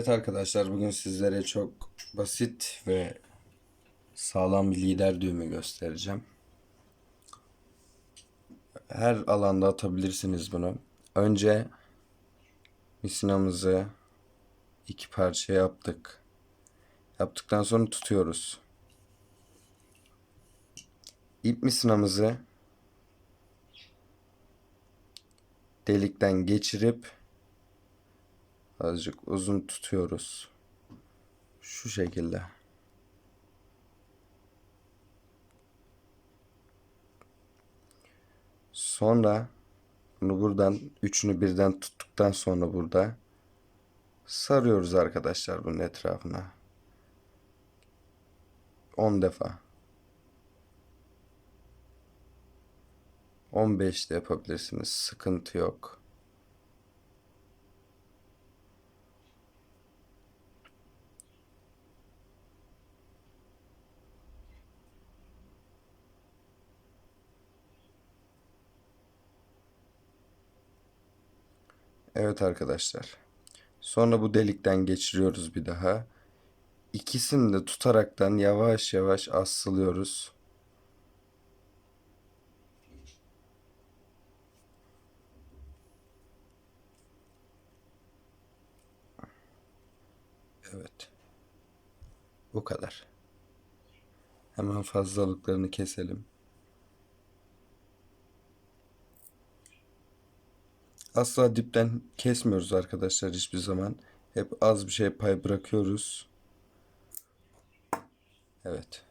Evet arkadaşlar bugün sizlere çok basit ve sağlam bir lider düğümü göstereceğim. Her alanda atabilirsiniz bunu. Önce misinamızı iki parça yaptık. Yaptıktan sonra tutuyoruz. İp misinamızı delikten geçirip azıcık uzun tutuyoruz. Şu şekilde. Sonra bunu buradan üçünü birden tuttuktan sonra burada sarıyoruz arkadaşlar bunun etrafına. 10 defa. 15 de yapabilirsiniz. Sıkıntı yok. Evet arkadaşlar. Sonra bu delikten geçiriyoruz bir daha. İkisini de tutaraktan yavaş yavaş asılıyoruz. Evet. Bu kadar. Hemen fazlalıklarını keselim. Asla dipten kesmiyoruz arkadaşlar hiçbir zaman. Hep az bir şey pay bırakıyoruz. Evet.